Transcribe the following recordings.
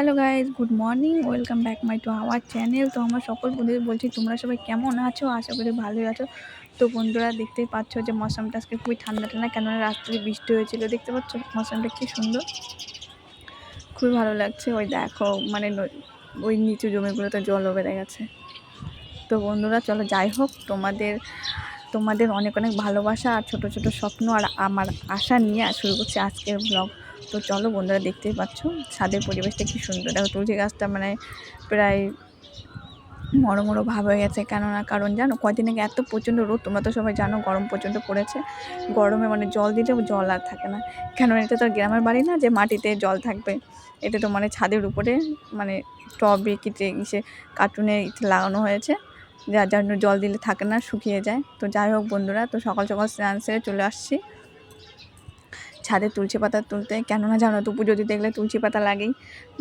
Hello guys good morning welcome back my to our channel তো আমার সকল বন্ধুদের বলছি, তোমরা সবাই কেমন আছো? আশা করি ভালোই আছো। তো বন্ধুরা, দেখতেই পাচ্ছ যে মৌসামটা আজকে খুবই ঠান্ডা ঠান্ডা, কেননা রাত্রে বৃষ্টি হয়েছিল। দেখতে পাচ্ছ মৌসামটা কি সুন্দর। খুবই ভালো লাগছে। ওই দেখো মানে ওই নিচু জমিগুলোতে জলও বেড়ে গেছে। তো বন্ধুরা, চলো যাই হোক। তোমাদের তোমাদের অনেক অনেক ভালোবাসা আর ছোট ছোট স্বপ্ন আর আমার আশা নিয়ে শুরু করছি আজকের ব্লগ তো চলো বন্ধুরা দেখতেই পাচ্ছ, ছাদের পরিবেশটা কি সুন্দর। দেখো তুলসী গাছটা মানে প্রায় মরো মরো ভাব হয়ে গেছে। কেননা কারণ জানো কদিন আগে এত প্রচণ্ড রোদ, তোমরা তো সবাই জানো গরম প্রচণ্ড পড়েছে। গরমে মানে জল দিলেও জল আর থাকে না। কেন এটা তো গ্রামের বাড়ি না যে মাটিতে জল থাকবে। এটা তো মানে ছাদের উপরে মানে টবে কিটে ইসে কার্টুনে লাগানো হয়েছে। যার জন্য জল দিলে থাকে না, শুকিয়ে যায়। তো যাই হোক বন্ধুরা, তো সকাল সকাল স্নান সেরে চলে আসছি। ছাদে তুলসী পাতা তুলতে, কেননা জানো তো পুজো দিতে গেলে তুলসী পাতা লাগেই।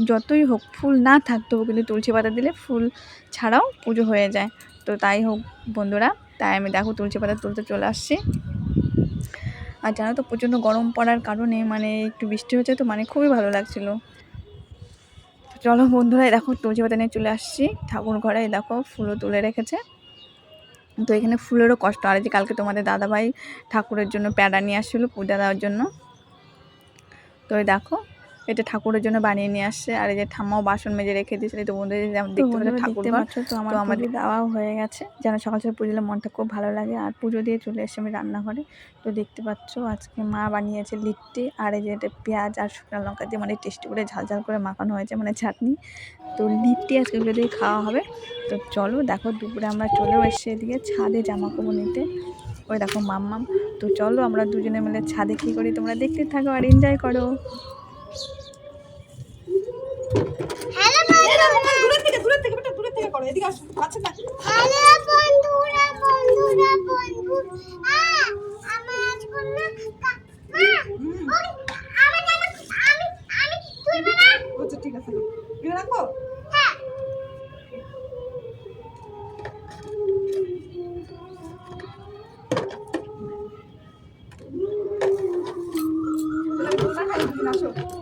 যতই হোক ফুল না থাকতেও কিন্তু তুলসী পাতা দিলে ফুল ছাড়াও পুজো হয়ে যায়। তো তাই হোক বন্ধুরা, তাই আমি দেখো তুলসী পাতা তুলতে চলে আসছি। আর জানো তো প্রচণ্ড গরম পড়ার কারণে মানে একটু বৃষ্টি হয়েছে তো মানে খুবই ভালো লাগছিল। তো চলো বন্ধুরা দেখো তুলসী পাতা নিয়ে চলে আসছি। ঠাকুর ঘরে দেখো ফুলও তুলে রেখেছে। তো এখানে ফুলেরও কষ্ট। আর যে কালকে তোমাদের দাদাভাই ঠাকুরের জন্য প্যাড়া নিয়ে আসছিল, পূজা দেওয়ার জন্য। তো দেখো এটা ঠাকুরের জন্য বানিয়ে নিয়ে আসছে। আর এই যে ঠাম্মাও বাসন মেজে রেখে দিয়েছিল তো যেমন দেখতে পাচ্ছ ঠাকুর তো আমার আমাদের দেওয়াও হয়ে গেছে। যেন সকাল সকাল পুজো মনটা খুব ভালো লাগে। আর পুজো দিয়ে চলে এসে আমি রান্নাঘরে। তো দেখতে পাচ্ছ আজকে মা বানিয়েছে লিট্টি আর এই যে এটা পেঁয়াজ আর শুকনো লঙ্কা দিয়ে মানে টেস্টি করে ঝাল ঝাল করে মাখানো হয়েছে মানে চাটনি। তো লিট্টি আজকে এগুলো দিয়ে খাওয়া হবে। তো চলো দেখো দুপুরে আমরা চলেও এসে এদিকে ছাদে জামা কাপড় নিতে। ওই দেখো মাম্মাম। তো চলো আমরা দুজনে মিলে ছাদে কী করি? তোমরা দেখতে থাকো আর এনজয় করো। হ্যালো বন্ধুরা থেকে দূরে থেকে বেটা দূরের থেকে করো। এদিকে আসো আচ্ছা না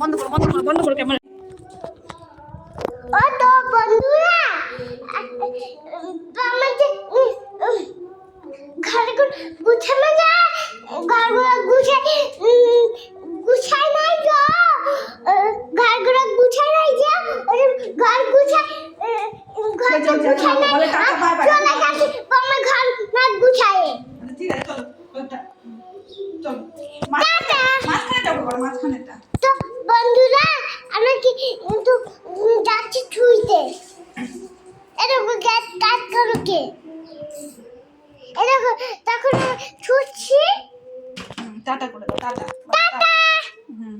বন্ধ করো বন্ধ করো বন্ধ করো ক্যামেরা ও তো বন্ধুরা গুছানো যায়? ঘরগুলো গুছাই গুছাই নাই তো? ঘরগুলো গুছাই নাই যে? ঘর গুছাই ঘর গুছাই নাই. চলে গেছি আমার ঘর না গুছাই ঠিক আছে চলো চলো মাঝখানে যাব মাঝখানেটা তো বন্ধুরা আমরা কি কিন্তু যাচ্ছি ছুঁইতে। এরকম গ্যাস কাট দেখো তখন ছুটছি। টাটা করে টাটা। টাটা! হুম।